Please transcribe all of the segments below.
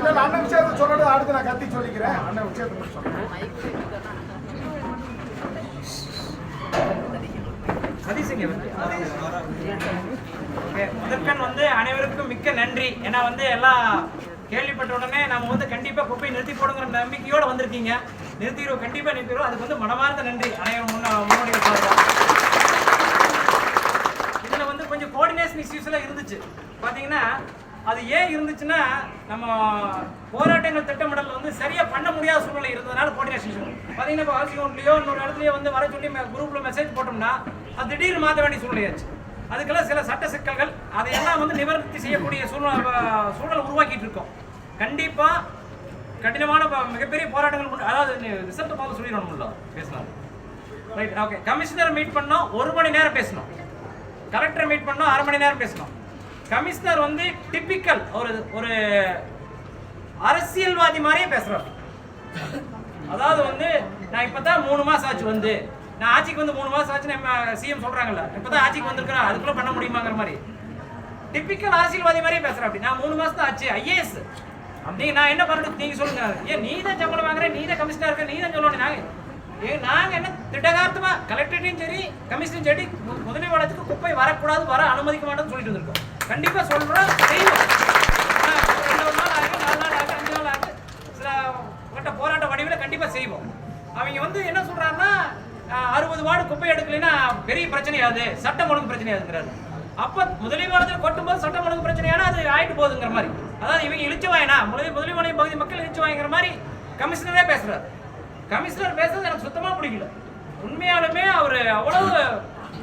இல்ல, அண்ணன் விஷயத்தை சொல்லணும் அடுத்து நான் கத்தி சொல்லிக்கிறேன் அண்ணன் விஷயத்தை மட்டும் சொல்றேன் சதீஷ் இங்க வந்து. Okay, முதற்கண் வந்து அனைவருக்கும் மிக்க நன்றி. ஏன்னா வந்து எல்லாம் கேள்விப்பட்ட உடனே நம்ம வந்து கண்டிப்பா குப்பையை நிறுத்தி போடுங்கிற நம்பிக்கையோட வந்திருக்கீங்க. நிறுத்திடுவோம் கண்டிப்பா நிறுத்திடுவோம் அதுக்கு வந்து மனமார்ந்த நன்றி. அனைவரும் முன்ன முன்னோடிகள் இதுல வந்து கொஞ்சம் கோஆர்டினேஷன் இஷ்யூஸ் எல்லாம் இருந்துச்சு. பாத்தீங்கன்னா அது ஏன் இருந்துச்சுன்னா நம்ம போராட்டங்கள் திட்டமிடல் வந்து சரியாக பண்ண முடியாத சூழ்நிலை இருந்ததுனால கோஆர்டினேஷன் இஷ்யூ பார்த்தீங்கன்னா இப்போ ஹவுசிங் இன்னொரு இடத்துலையோ வந்து வர சொல்லி குரூப்பில் மெசேஜ் போட்டோம்னா அது திடீர்னு மாற்ற வேண்டிய சூழ்நிலையாச்சு அதுக்கெல்லாம் சில சட்ட சிக்கல்கள் அதையெல்லாம் வந்து நிவர்த்தி செய்யக்கூடிய சூழ்நிலை சூழல் உருவாக்கிட்டு இருக்கோம். கண்டிப்பாக கடினமான மிகப்பெரிய போராட்டங்கள் அதாவது ரிசல்ட் பார்த்து சொல்லிடணும்ல பேசலாம். ரைட் ஓகே கமிஷனர் மீட் பண்ணோம் ஒரு மணி நேரம் பேசணும். கலெக்டரை மீட் பண்ணோம் அரை மணி நேரம் பேசணும். கமிஷனர் வந்து டிப்பிக்கல் ஒரு ஒரு அரசியல்வாதி மாதிரியே பேசுகிறார் அதாவது வந்து நான் இப்போ தான் மூணு மாதம் ஆச்சு வந்து. நான் ஆட்சிக்கு வந்து மூணு மாதம் ஆச்சு நம்ம சிஎம் இப்போ தான் ஆட்சிக்கு வந்திருக்கிறேன். அதுக்குள்ளே பண்ண முடியுமாங்கிற மாதிரி. டிப்பிக்கல் அரசியல்வாதி மாதிரியே பேசுகிறேன் அப்படி. நான் மூணு மாதம் தான் ஆச்சு. ஐஏஎஸ். அப்படி நான் என்ன பண்ணுறது நீங்கள் சொல்லுங்க. ஏன் நீ தான் சம்பளம் வாங்குற? நீ தான் கமிஷனாக இருக்க? நீ தான் சொல்லணும் நாங்கள் ஏ நாங்கள் என்ன திட்டகார்த்தமாக கலெக்டர்ட்டையும் சரி கமிஷனையும் சரி முதலீடு வளத்துக்கு குப்பை வரக்கூடாது வர அனுமதிக்க மாட்டோம்னு சொல்லிட்டு வந்திருக்கோம். கண்டிப்பாக சொல்கிறோம் செய்வோம் ரெண்டு நாள் ஆகும் நாலு நாள் ஆகும் அஞ்சு நாள் ஆகும் சில கட்ட போராட்ட வடிவில் கண்டிப்பாக செய்வோம். அவங்க வந்து என்ன சொல்கிறாருன்னா அறுபது வார்டு குப்பை எடுக்கலைன்னா பெரிய பிரச்சனையாது சட்டம் ஒழுங்கு பிரச்சனையாதுங்கிறாரு அப்போ முதலீவாளத்தில் கொட்டும்போது சட்டம் ஒழுங்கு பிரச்சனையான அது ஆயிட்டு போகுதுங்கிற மாதிரி. அதாவது இவங்க இழிச்சு வாயினா? முதலீடு முதலீடு பகுதி மக்கள் இழிச்சு வாங்கிற மாதிரி கமிஷனரே பேசுகிறார் கமிஷனர் பேசுறது எனக்கு சுத்தமாக பிடிக்கல உண்மையாலுமே அவர் அவ்வளவு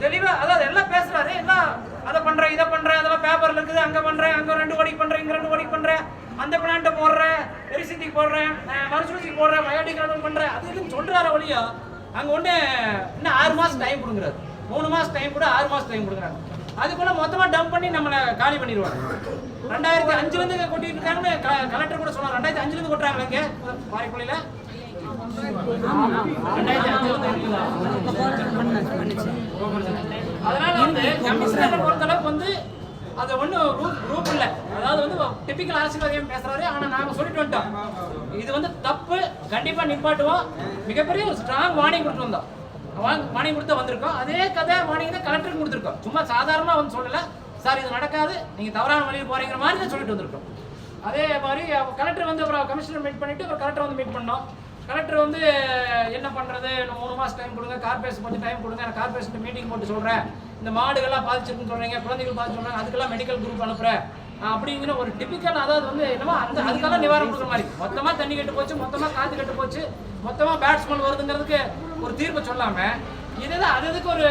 தெளிவாக அதாவது எல்லாம் பேசுகிறாரு எல்லாம் அதை பண்றேன் இதை பண்றேன் அதெல்லாம் பேப்பர்ல இருக்குது அங்க பண்றேன் அங்க ரெண்டு கோடிக்கு பண்றேன் இங்க ரெண்டு கோடிக்கு பண்றேன். அந்த பிளான்ட்ட போடுறேன் எரிசிட்டிக்கு போடுறேன் மறுசுழற்சிக்கு போடுறேன் பயோடிகிரேடல் பண்றேன். அது இதுன்னு சொல்றாரு வழியா அங்க ஒண்ணு இன்னும் ஆறு மாசம் டைம் கொடுக்குறாரு மூணு மாசம் டைம் கூட ஆறு மாசம் டைம் கொடுக்குறாங்க. அதுக்குள்ள மொத்தமா டம்ப் பண்ணி நம்மளை காலி பண்ணிடுவாங்க. ரெண்டாயிரத்தி அஞ்சுல இருந்து கொட்டிட்டு இருக்காங்கன்னு கலெக்டர் கூட சொன்னாங்க. ரெண்டாயிரத்தி அஞ்சுல இருந்து கொட்டுறாங்க இங்க ரெண்டாயிரத்தி அஞ்சுல இருந்து இருக்குதா? அதனால வந்து கமிஷனர் பொறுத்தளவுக்கு வந்து அது ஒன்றும் ரூப் ரூப் இல்லை. அதாவது வந்து டிப்பிக்கல் அரசியல்வாதியம் பேசுறாரு. ஆனால் நாங்க சொல்லிட்டு வந்துட்டோம். இது வந்து தப்பு. கண்டிப்பா நிப்பாட்டுவோம். மிகப்பெரிய ஒரு ஸ்ட்ராங் வார்னிங் கொடுத்து வந்தோம் வார்னிங் கொடுத்து வந்திருக்கோம். அதே கதை வார்னிங் தான் கலெக்டருக்கு கொடுத்துருக்கோம். சும்மா சாதாரணமாக வந்து சொல்லல. சார் இது நடக்காது. நீங்க தவறான வழியில் போறீங்கிற மாதிரி தான் சொல்லிட்டு வந்திருக்கோம். அதே மாதிரி கலெக்டர் வந்து அப்புறம் கமிஷனர் மீட் பண்ணிட்டு அப்புறம் கலெக்டர் வந்து மீட் பண்ணோம். கலெக்டர் வந்து என்ன பண்ணுறது இன்னும் மூணு மாதம் டைம் கொடுங்க. கார்பரேஷன் கொஞ்சம் டைம் கொடுங்க. நான் கார்பரேஷன் மீட்டிங் போட்டு சொல்கிறேன் இந்த மாடுகள்லாம் பாதிச்சிருக்குன்னு சொல்கிறீங்க குழந்தைகள் பாதிச்சு சொல்கிறாங்க அதுக்கெல்லாம் மெடிக்கல் குரூப் அனுப்புகிறேன் அப்படிங்கிற ஒரு டிபிக்கல் அதாவது வந்து என்னமோ அந்த அதுக்கெல்லாம் நிவாரணம் கொடுக்குற மாதிரி. மொத்தமாக தண்ணி கெட்டு போச்சு. மொத்தமாக காற்று கெட்டு போச்சு. மொத்தமாக பேட்ஸ்மேன் வருதுங்கிறதுக்கு ஒரு தீர்ப்பு சொல்லாமல் இதுதான் அது அதுக்கு ஒரு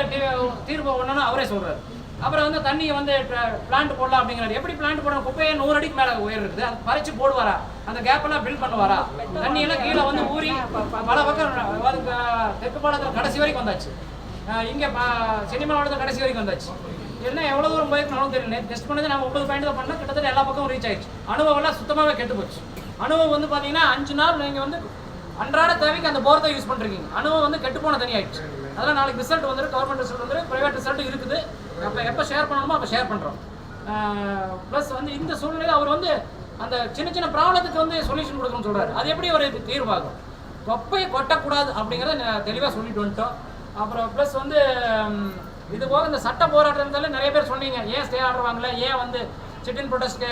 தீர்ப்பு ஒன்றுன்னு அவரே சொல்கிறார் அப்புறம் வந்து தண்ணியை வந்து பிளான்ட் போடலாம் அப்படிங்கிறாரு. எப்படி பிளான்ட் போடணும்? குப்பையை நூறு அடிக்கு மேலே உயர் இருக்குது அது பறிச்சு போடுவாரா? அந்த கேப் எல்லாம் பில் பண்ணுவாரா? தண்ணி எல்லாம் கீழே வந்து ஊறி பல பக்கம் தெற்கு பாலத்தில் கடைசி வரைக்கும் வந்தாச்சு. இங்கே சினிமா ப- மாவட்டத்தில் கடைசி வரைக்கும் வந்தாச்சு. என்ன எவ்வளோ தூரம் போயிருக்கணும் தெரியல. டெஸ்ட் பண்ணது நம்ம ஒன்பது பாயிண்ட் தான் பண்ணால் கிட்டத்தட்ட எல்லா பக்கம் ரீச் ஆயிடுச்சு. அனுபவம் எல்லாம் சுத்தமாகவே கெட்டு போச்சு. அனுபவம் வந்து பார்த்தீங்கன்னா அஞ்சு நாள் நீங்கள் வந்து அன்றாட தேவைக்கு அந்த போர் தான் யூஸ் பண்ணுறீங்க அனுபவம் வந்து கெட்டு போன தனி ஆயிடுச்சு. அதெல்லாம் நாளைக்கு ரிசல்ட் வந்துடும் கவர்மெண்ட் ரிசல்ட் வந்துடும் ப்ரைவேட் ரிசல்ட் இருக்குது. அப்போ எப்போ ஷேர் பண்ணணுமோ அப்போ ஷேர் பண்ணுறோம் ப்ளஸ் வந்து இந்த சூழ்நிலையில் அவர் வந்து அந்த சின்ன சின்ன ப்ராப்ளத்துக்கு வந்து சொல்யூஷன் கொடுக்கணும்னு சொல்கிறார் அது எப்படி ஒரு தீர்வாகும்? தொப்பையை கொட்டக்கூடாது அப்படிங்கிறத தெளிவாக சொல்லிட்டு வந்துட்டோம். அப்புறம் ப்ளஸ் வந்து இது போக இந்த சட்ட போராட்டத்தால நிறைய பேர் சொன்னீங்க ஏன் ஸ்டே ஆர்டர் வாங்கல? ஏன் வந்து சிட்டின் ப்ரொடெஸ்ட்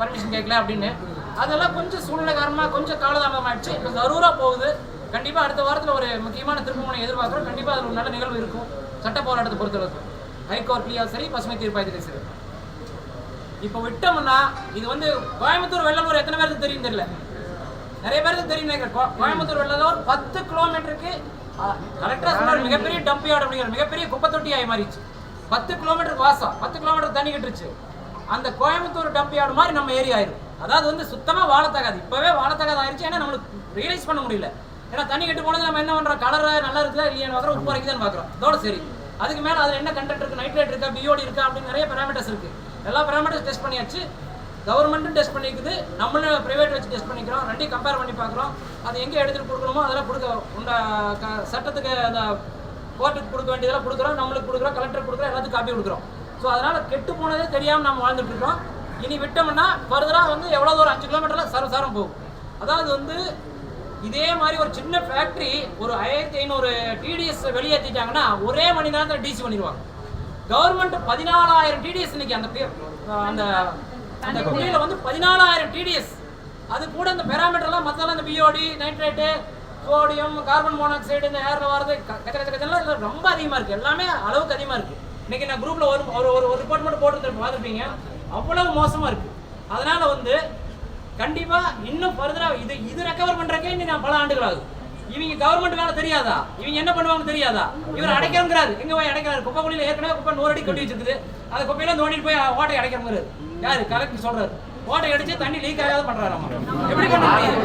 பர்மிஷன் கேட்கல அப்படின்னு. அதெல்லாம் கொஞ்சம் சூழ்நிலை காரணமாக கொஞ்சம் காலதாமதம் ஆயிடுச்சு. இப்போ ஜரூராக போகுது. கண்டிப்பாக அடுத்த வாரத்தில் ஒரு முக்கியமான திருப்பமுனை எதிர்பார்க்குறோம். கண்டிப்பாக அதில் ஒரு நல்ல நிகழ்வு இருக்கும். சட்ட போராட்டத்தை பொறுத்தளவுக்கு. ஹைகோர்ட்லேயும் சரி பசுமை தீர்ப்பாயத்திலையும் சரி இப்போ விட்டோம்னா இது வந்து கோயம்புத்தூர் வெள்ளலூர் எத்தனை பேருக்கு தெரியும் தெரியல. நிறைய பேருக்கு தெரியும் நினைக்கிறேன். கோ- கோயம்புத்தூர் வெள்ளலூர் பத்து கிலோமீட்டருக்கு கலெக்டர் சொன்னார். மிகப்பெரிய டம்ப் யார்டு அப்படிங்கிற மிகப்பெரிய குப்பை தொட்டி ஆகி மாறிச்சு பத்து கிலோமீட்டர் வாசம் பத்து கிலோமீட்டர் தண்ணி கிட்டுருச்சு. அந்த கோயம்புத்தூர் டம்ப் யார்டு மாதிரி நம்ம ஏரியா ஆயிரும். அதாவது வந்து சுத்தமாக வாழத்தகாது இப்பவே வாழத்தகாது ஆயிடுச்சு ஏன்னா நம்மளுக்கு ரியலைஸ் பண்ண முடியல. ஏன்னா தண்ணி கட்டு போனது நம்ம என்ன பண்ணுறோம் கலராக நல்லா இருக்குதா இல்லையான்னு பார்க்குறோம். உப்பு வரைக்குதான்னு பார்க்குறோம். அதோட சரி. அதுக்கு மேலே அதில் என்ன கண்டென்ட் இருக்குது நைட்ரேட் இருக்கா? பிஓடி இருக்கா? அப்படின்னு நிறைய பேராமீட்டர்ஸ் இருக்குது எல்லா பேராமீட்டர்ஸ் டெஸ்ட் பண்ணியாச்சு. கவர்மெண்ட்டும் டெஸ்ட் பண்ணிக்குது. நம்மளும் ப்ரைவேட் வச்சு டெஸ்ட் பண்ணிக்கிறோம். ரெண்டையும் கம்பேர் பண்ணி பார்க்குறோம். அது எங்கே எடுத்துகிட்டு கொடுக்கணுமோ அதெல்லாம் கொடுக்க உண்ட க- சட்டத்துக்கு அந்த கோர்ட்டுக்கு கொடுக்க வேண்டியதெல்லாம் கொடுக்குறோம். நம்மளுக்கு கொடுக்குறோம். கலெக்டர் கொடுக்குறோம். எல்லாத்துக்கும் காப்பி கொடுக்குறோம். ஸோ அதனால் கெட்டு போனதே தெரியாமல் நம்ம வாழ்ந்துட்டு இருக்கோம் இனி விட்டோம்னா ஃபர்தராக வந்து எவ்வளோ தூரம்? அஞ்சு கிலோமீட்டரில் சரசாரம் போகும். அதாவது வந்து இதே மாதிரி ஒரு சின்ன ஃபேக்ட்ரி ஒரு ஆயிரத்தி ஐநூறு டிடிஎஸ் வெளியேற்றிட்டாங்கன்னா ஒரே மணி நேரத்தில் டிசி பண்ணிடுவாங்க. கவர்மெண்ட் பதினாலாயிரம் டிடிஎஸ் இன்னைக்கு அந்த அந்த அந்த குழியில வந்து பதினாலாயிரம் டிடிஎஸ் அது கூட இந்த பெராமீட்டர்லாம் மற்றெல்லாம் இந்த BOD nitrate sodium carbon monoxide இந்த ஏரில் வரது க- கச்ச கச்ச ரொம்ப அதிகமாக இருக்குது எல்லாமே அளவுக்கு அதிகமாக இருக்குது இன்னைக்கு நான் குரூப்பில் ஒரு ஒரு ஒரு ஒரு ரிப்போர்ட் மட்டும் போட்டு பார்த்துருப்பீங்க. அவ்வளவு மோசமாக இருக்குது அதனால வந்து கண்டிப்பா இன்னும் ஃபர்தரா இது இது ரெக்கவர் பண்றதுக்கே இன்னும் நான் பல ஆண்டுகள் ஆகுது இவங்க கவர்மெண்ட் வேலை தெரியாதா? இவங்க என்ன பண்ணுவாங்கன்னு தெரியாதா? இவர் அடைக்கிறங்கிறாரு. எங்க போய் அடைக்கிறாரு? குப்பை குழியில ஏற்கனவே குப்பை நூறு அடி கொட்டி வச்சிருக்குது. அந்த குப்பையில தோண்டிட்டு போய் ஓட்டை அடைக்கிறங்கிறாரு. யாரு? கலெக்டர் சொல்றாரு. ஓட்டை அடிச்சு தண்ணி லீக் ஆகாத பண்றாராமா எப்படி பண்ண முடியும்?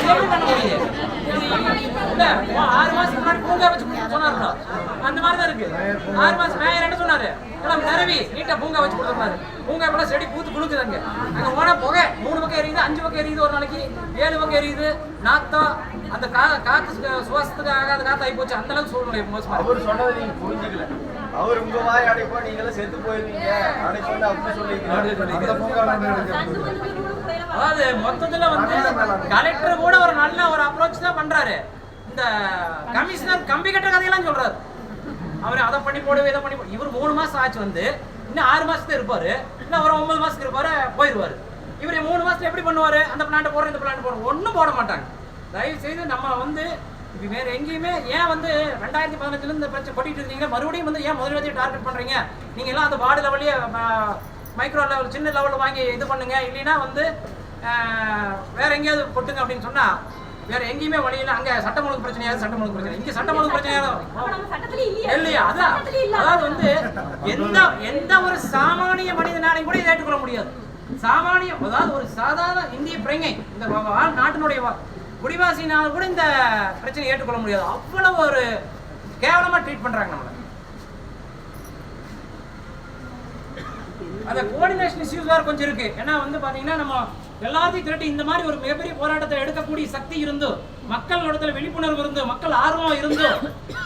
எப்படி பண்ண முடியும்? இல்ல ஆறு மாசத்துக்கு முன்னாடி பூங்கா வச்சு கொடுக்க அந்த மாதிரி தான் இருக்கு. ஆறு மாசம் மேயர் என்ன சொன்னாரு? எல்லாம் நிரவி நீட்டா பூங்கா வச்சு கொடுத்துருந்தாரு பூங்கா இப்ப செடி பூத்து குலுக்குது அங்க அங்க போனா புகை. மூணு பக்கம் எரியுது அஞ்சு பக்கம் எரியுது ஒரு நாளைக்கு. ஏழு பக்கம் எரியுது. நாத்தம் அந்த கா காத்து சு- சுவாசத்துக்கு ஆகாத காத்து ஆகி போச்சு. அந்த அளவுக்கு சூழ்நிலை மோசமா இருக்கு. அவர் சொன்னதை நீங்க புரிஞ்சுக்கல. அவர் உங்க வாய் அடைப்போ நீங்க எல்லாம் செத்து போயிருவீங்க அப்படி அதாவது மொத்தத்துல வந்து கலெக்டர் கூட ஒரு நல்ல ஒரு அப்ரோச் தான் பண்றாரு. இந்த கமிஷனர் கம்பி கட்ட கதையெல்லாம் சொல்றாரு. அவர் அதை பண்ணி போடு இதை பண்ணி போடு. இவர் மூணு மாசம் ஆச்சு வந்து. இன்னும் ஆறு மாசத்துக்கு இருப்பாரு. இன்னும் ஒரு ஒன்பது மாதத்துக்கு இருப்பாரு போயிடுவார். இவர் மூணு மாதத்தில் எப்படி பண்ணுவாரு? அந்த பிளான்ட் போடுறோம் இந்த பிளான்ட் போடுறோம் ஒன்றும் போட மாட்டாங்க. தயவு செய்து நம்ம வந்து இப்போ வேறு எங்கேயுமே ஏன் வந்து ரெண்டாயிரத்தி பதினஞ்சுலேருந்து இந்த பிரச்சனை கொட்டிட்டு இருக்கீங்க? மறுபடியும் வந்து ஏன் முதலீடு டார்கெட் பண்ணுறீங்க நீங்கள் எல்லாம் அந்த வார்டு லெவல்லையே மைக்ரோ லெவல் சின்ன லெவலில் வாங்கி இது பண்ணுங்கள் இல்லைன்னா வந்து வேறு வேற எங்கேயாவது கொட்டுங்க அப்படின்னு சொன்னால் வேற எங்கேயுமே வழியில அங்க சட்டம் ஒழுங்கு பிரச்சனையாவது சட்டம் ஒழுங்கு பிரச்சனை இங்க சட்டம் ஒழுங்கு பிரச்சனையாவது இல்லையா? அதான். அதாவது வந்து எந்த எந்த ஒரு சாமானிய மனிதனாலையும் கூட இதை ஏற்றுக்கொள்ள முடியாது. சாமானிய அதாவது ஒரு சாதாரண இந்திய பிரைங்கை இந்த நாட்டினுடைய குடிவாசினால கூட இந்த பிரச்சனையை ஏற்றுக்கொள்ள முடியாது. அவ்வளவு ஒரு கேவலமா ட்ரீட் பண்றாங்க நம்மள. அந்த கோஆர்டினேஷன் இஷ்யூஸ் வேறு கொஞ்சம் இருக்கு. ஏன்னா வந்து பாத்தீங்கன்னா நம்ம எல்லாத்தையும் திரட்டி. இந்த மாதிரி ஒரு மிகப்பெரிய போராட்டத்தை எடுக்கக்கூடிய சக்தி இருந்தும் மக்கள் இடத்துல விழிப்புணர்வு இருந்து மக்கள் ஆர்வம் இருந்தும்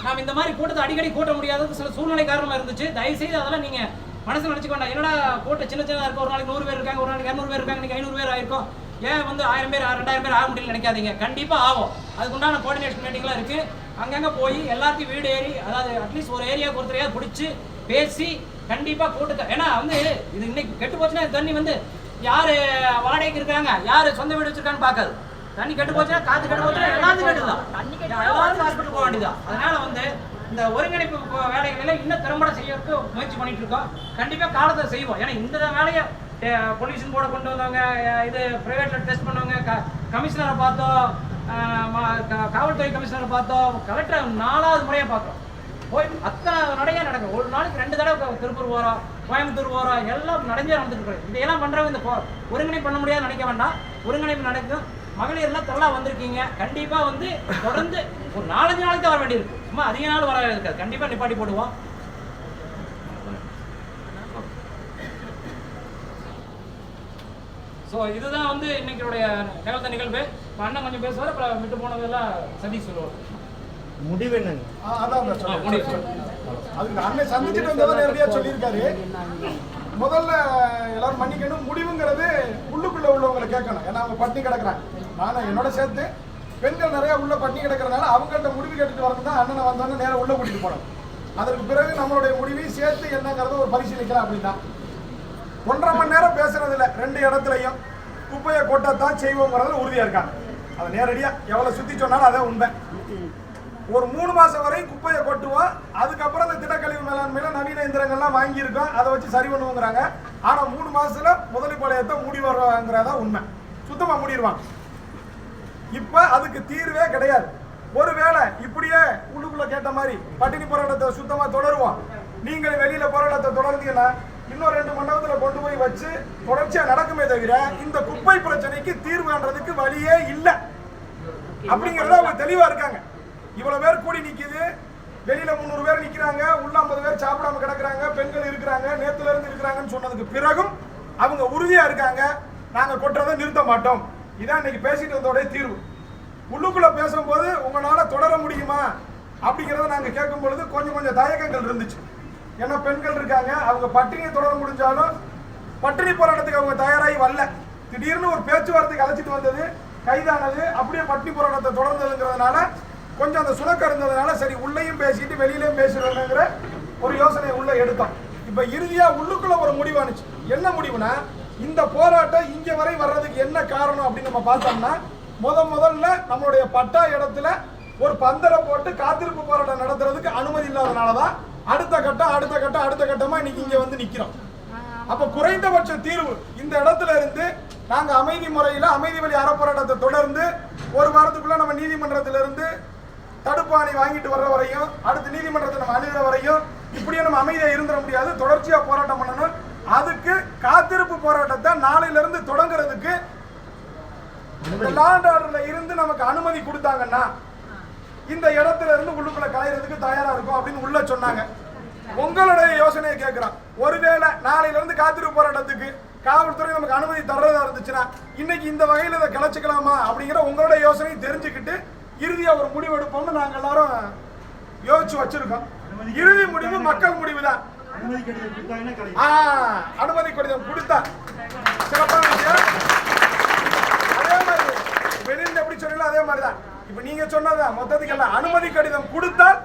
நாம் இந்த மாதிரி கூட்டத்தை அடிக்கடி கூட்ட முடியாதது சில சூழ்நிலை காரணமாக இருந்துச்சு. தயவு செய்து அதெல்லாம் நீங்கள் மனசில் நினைச்சுக்க வேண்டாம். என்னடா கூட்டம் சின்ன சின்னதாக இருக்கும் ஒரு நாளைக்கு நூறு பேர் இருக்காங்க ஒரு நாளைக்கு இரநூறு பேர் இருக்காங்க இன்னைக்கு ஐநூறு பேர் ஆயிருக்கும். ஏன் வந்து ஆயிரம் பேர் ரெண்டாயிரம் பேர் ஆக முடியல நினைக்காதீங்க. கண்டிப்பாக ஆகும். அதுக்குண்டான கோஆர்டினேஷன் மீட்டிங்லாம் இருக்குது அங்கங்கே போய் எல்லாத்தையும் வீடு ஏறி அதாவது அட்லீஸ்ட் ஒரு ஏரியாவுக்கு ஒருத்தரையாவது பிடிச்சி பேசி கண்டிப்பாக கூட்டத்தை ஏன்னா வந்து இது இன்னைக்கு கெட்டு போச்சுன்னா தண்ணி வந்து யாரு வாடகைக்கு இருக்காங்க? யாரு சொந்த வீடு வச்சிருக்கான்னு பார்க்காது. தண்ணி கெட்டு போச்சுன்னா காத்து கெட்டு போச்சுன்னா எல்லாத்தையும் கெட்டுதான். எல்லாரும் ஹாஸ்பிட்டல் போக வேண்டியதான் அதனால வந்து இந்த ஒருங்கிணைப்பு வேலைகளை இன்னும் திறம்பட செய்யறதுக்கு முயற்சி பண்ணிட்டு இருக்கோம். கண்டிப்பா காலத்தை செய்வோம். ஏன்னா இந்த வேலையை பொல்யூஷன் போர்டை கொண்டு வந்தவங்க இது பிரைவேட்ல டெஸ்ட் பண்ணவங்க கமிஷனரை பார்த்தோம் க- காவல்துறை கமிஷனரை பார்த்தோம். கலெக்டர் நாலாவது முறையா பார்க்குறோம். போய் அத்தனை நடையா நடக்கும் ஒரு நாளைக்கு ரெண்டு தடவை க- திருப்பூர் போகிறோம் கோயம்புத்தூர் ஓரம் எல்லாம் நடந்தே நடந்துட்டு இதையெல்லாம் பண்றவங்க இந்த போ- ஒருங்கிணைப்பு பண்ண முடியாது நினைக்க வேண்டாம். ஒருங்கிணைப்பு நடக்கும். மகளிர் எல்லாம் தொல்லா வந்திருக்கீங்க. கண்டிப்பா வந்து தொடர்ந்து ஒரு நாலஞ்சு நாளைக்கு வர வேண்டியிருக்கு. சும்மா அதிக நாள் வர இருக்காது. கண்டிப்பா நிப்பாட்டி போடுவோம். ஸோ இதுதான் வந்து இன்னைக்குடைய நிகழ்ந்த நிகழ்வு. இப்போ அண்ணன் கொஞ்சம் பேசுவார் அப்புறம் விட்டு போனதெல்லாம் சதீஷ் சொல்லுவார். முடிவு என்னங்க. முடிவு. அதுக்கு அண்ணன் சந்திச்சுட்டு வந்தவர் நேரடியா சொல்லியிருக்காரு. முதல்ல எல்லாரும் மன்னிக்கணும். முடிவுங்கிறது உள்ளுக்குள்ள உள்ளவங்களை கேட்கணும். ஏன்னா அவங்க பட்டினி கிடக்குறாங்க. நானும் என்னோட சேர்த்து பெண்கள் நிறைய உள்ள பட்டினி கிடக்கிறதுனால அவங்கள்ட்ட முடிவு கேட்டுட்டு வரது தான் அண்ணனை வந்தோன்னே நேரம் உள்ள கூட்டிட்டு போனோம். அதற்கு பிறகு நம்மளுடைய முடிவையும் சேர்த்து என்னங்கிறத ஒரு பரிசீலிக்கலாம் அப்படின்னா ஒன்றரை மணி நேரம் பேசுறது இல்ல ரெண்டு இடத்துலையும் குப்பையை கொட்டத்தான் செய்வோங்கிறதுல உறுதியா இருக்காங்க. அதை நேரடியா எவ்வளவு சுத்தி சொன்னாலும் அதான் உண்மை. ஒரு மூணு மாசம் வரையும் குப்பையை கொட்டுவோம். அதுக்கப்புறம் இந்த திடக்கழிவு மேலாண்மையில நவீன இயந்திரங்கள்லாம் வாங்கியிருக்கோம். அதை வச்சு சரி பண்ணுவோங்கிறாங்க. ஆனா மூணு மாசத்துல முதலிப்பாளையத்தை மூடி வர்றாங்கிறதா உண்மை. சுத்தமா மூடிடுவாங்க இப்ப அதுக்கு தீர்வே கிடையாது. ஒருவேளை இப்படியே உள்ளுக்குள்ள கேட்ட மாதிரி பட்டினி போராட்டத்தை சுத்தமா தொடருவோம். நீங்கள் வெளியில போராட்டத்தை தொடர்ந்தீங்கன்னா இன்னும் ரெண்டு மண்டபத்துல கொண்டு போய் வச்சு தொடர்ச்சியா நடக்குமே தவிர இந்த குப்பை பிரச்சனைக்கு தீர்வு காண்றதுக்கு வழியே இல்லை. அப்படிங்கறத அவங்க தெளிவா இருக்காங்க. இவ்வளோ பேர் கூடி நிற்கிது வெளியில் முந்நூறு பேர் நிற்கிறாங்க உள்ள ஐம்பது பேர் சாப்பிடாம கிடக்குறாங்க. பெண்கள் இருக்கிறாங்க. நேத்துல இருந்து இருக்கிறாங்கன்னு சொன்னதுக்கு பிறகும் அவங்க உறுதியாக இருக்காங்க. நாங்கள் கொட்டுறதை நிறுத்த மாட்டோம். இதான் இன்னைக்கு பேசிட்டு வந்தோடைய தீர்வு. உள்ளுக்குள்ளே பேசும்போது உங்களால் தொடர முடியுமா? அப்படிங்கிறத நாங்கள் கேட்கும் பொழுது கொஞ்சம் கொஞ்சம் தயக்கங்கள் இருந்துச்சு. ஏன்னா பெண்கள் இருக்காங்க. அவங்க பட்டினியை தொடர முடிஞ்சாலும் பட்டினி போராட்டத்துக்கு அவங்க தயாராகி வரல. திடீர்னு ஒரு பேச்சுவார்த்தைக்கு அழைச்சிட்டு வந்தது. கைதானது. அப்படியே பட்டினி போராட்டத்தை தொடர்ந்ததுங்கிறதுனால கொஞ்சம் அந்த சுணக்கம் இருந்ததுனால சரி உள்ளேயும் பேசிட்டு வெளியிலையும் பேசுறதுங்கிற ஒரு யோசனையை உள்ள எடுத்தோம். இப்ப இறுதியா உள்ளுக்குள்ள ஒரு முடிவானுச்சு. என்ன முடிவுனா இந்த போராட்டம் இங்க வரை வர்றதுக்கு என்ன காரணம் அப்படின்னு நம்ம பார்த்தோம்னா முத முதல்ல நம்மளுடைய பட்டா இடத்துல ஒரு பந்தரை போட்டு காத்திருப்பு போராட்டம் நடத்துறதுக்கு அனுமதி இல்லாதனாலதான் அடுத்த கட்டம் அடுத்த கட்டம் அடுத்த கட்டமா இன்னைக்கு இங்க வந்து நிக்கிறோம். அப்ப குறைந்தபட்ச தீர்வு இந்த இடத்துல இருந்து நாங்க அமைதி முறையில அமைதி வழி அறப்போராட்டத்தை தொடர்ந்து ஒரு வாரத்துக்குள்ள நம்ம நீதிமன்றத்திலிருந்து தடுப்பாணி வாங்கிட்டு வர்ற வரையும் அடுத்து நீதிமன்றத்தை நம்ம அணுகிற வரையும் இப்படியே நம்ம அமைதியா இருந்துட முடியாது. தொடர்ச்சியா போராட்டம் பண்ணணும். அதுக்கு காத்திருப்பு போராட்டத்தை நாளையில இருந்து தொடங்குறதுக்கு லாண்ட் ஆர்டர்ல இருந்து நமக்கு அனுமதி கொடுத்தாங்கன்னா இந்த இடத்துல இருந்து உள்ளுக்குள்ள கலையறதுக்கு தயாரா இருக்கும் அப்படின்னு உள்ள சொன்னாங்க. உங்களுடைய யோசனையை கேட்கிறோம் ஒருவேளை நாளையில இருந்து காத்திருப்பு போராட்டத்துக்கு காவல்துறை நமக்கு அனுமதி தர்றதா இருந்துச்சுன்னா இன்னைக்கு இந்த வகையில இதை கலைச்சிக்கலாமா அப்படிங்கிற உங்களுடைய யோசனையை தெரிஞ்சுக்கிட்டு இறுதியா ஒரு முடிவு எடுப்போம்னு நாங்க எல்லாரும் யோசிச்சு வச்சிருக்கோம். இறுதி முடிவு மக்கள் முடிவு தான் அனுமதி கடிதம் கொடுத்தாங்கன்னா கிடைக்கும் ஆ, அனுமதி கடிதம் கொடுத்தா. சிறப்பான விஷயம். அதே மாதிரி வெளியில எப்படி சொன்னீங்களோ அதே மாதிரி தான் இப்ப நீங்க சொன்னதான் மொத்தத்துக்கு எல்லாம் அனுமதி கடிதம் கொடுத்தால்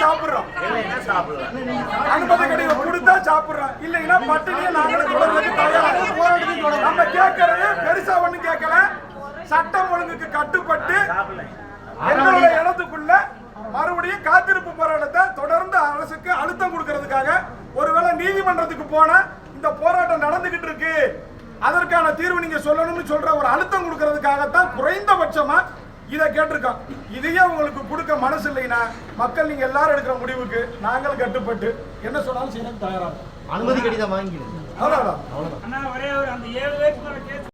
சாப்பிடுறோம். அனுமதி கடிதம் கொடுத்தா சாப்பிடுறோம். இல்லைன்னா பட்டினியை நாங்களும் தொடர்றதுக்கு தயாரா இருக்கோம். நம்ம கேட்கறது பெருசா ஒண்ணும் கேட்கல. சட்டம் ஒழுங்குக்கு கட்டுப்பட்டு எங்களுடைய இடத்துக்குள்ள மறுபடியும் காத்திருப்பு போராட்டத்தை தொடர்ந்து அரசுக்கு அழுத்தம் கொடுக்கறதுக்காக ஒருவேளை நீதிமன்றத்துக்கு போனா இந்த போராட்டம் நடந்துகிட்டு இருக்கு. அதற்கான தீர்வு நீங்க சொல்லணும்னு சொல்ற ஒரு அழுத்தம் கொடுக்கறதுக்காகத்தான் குறைந்தபட்சமா இதை கேட்டிருக்கோம் இதையே உங்களுக்கு கொடுக்க மனசு இல்லைன்னா மக்கள் நீங்க எல்லாரும் எடுக்கிற முடிவுக்கு நாங்கள் கட்டுப்பட்டு என்ன சொன்னாலும் செய்யறதுக்கு தயாராகும் அனுமதி கடிதம் வாங்கிடுங்க அவ்வளவுதான். அண்ணா ஒரே ஒரு அந்த ஏழு